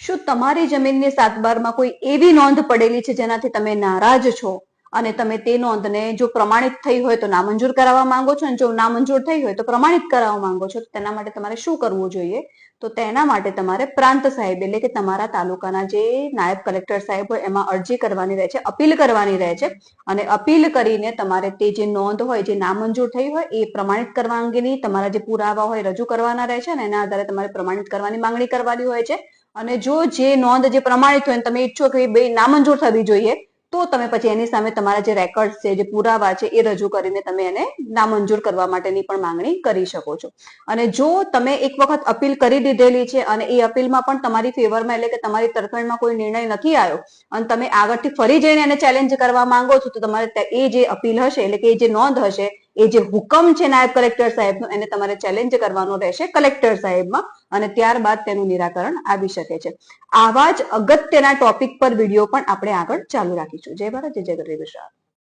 શું તમારી જમીનની સાતબારમાં કોઈ એવી નોંધ પડેલી છે જેનાથી તમે નારાજ છો? અને તમે તે નોંધને જો પ્રમાણિત થઈ હોય તો નામંજૂર કરાવવા માંગો છો? અને જો નામંજૂર થઈ હોય તો પ્રમાણિત કરાવવા માંગો છો? તો તેના માટે તમારે શું કરવું જોઈએ? તો તેના માટે તમારે પ્રાંત સાહેબ એટલે કે તમારા તાલુકાના જે નાયબ કલેક્ટર સાહેબ હોય એમાં અરજી કરવાની રહે છે, અપીલ કરવાની રહે છે. અને અપીલ કરીને તમારે તે જે નોંધ હોય, જે નામંજૂર થઈ હોય, એ પ્રમાણિત કરવા અંગેની તમારા જે પુરાવા હોય રજૂ કરવાના રહે છે અને એના આધારે તમારે પ્રમાણિત કરવાની માંગણી કરવાની હોય છે. અને જો જે નોંધ જે પ્રમાણિત હોય તમે ઈચ્છો કે બે નામંજૂર થવી જોઈએ, તો તમે પછી એની સામે તમારા જે રેકોર્ડ છે, જે પુરાવા છે, એ રજૂ કરીને તમે એને નામંજૂર કરવા માટેની પણ માંગણી કરી શકો છો. અને જો તમે એક વખત અપીલ કરી દીધેલી છે અને એ અપીલમાં પણ તમારી ફેવરમાં એટલે કે તમારી તરફેણમાં કોઈ નિર્ણય નથી આવ્યો, અને તમે આગળથી ફરી જઈને એને ચેલેન્જ કરવા માંગો છો, તો તમારે એ જે અપીલ હશે એટલે કે એ જે નોંધ હશે એ જે હુકમ છે નાયબ કલેક્ટર સાહેબનો, એને તમારે ચેલેન્જ કરવાનો રહેશે કલેક્ટર સાહેબમાં અને ત્યારબાદ તેનું નિરાકરણ આવી શકે છે. આવા જ અગત્યના ટોપિક પર વીડિયો પણ આપણે આગળ ચાલુ રાખીશું. જય ભારત, જય જગત ગુજરાત.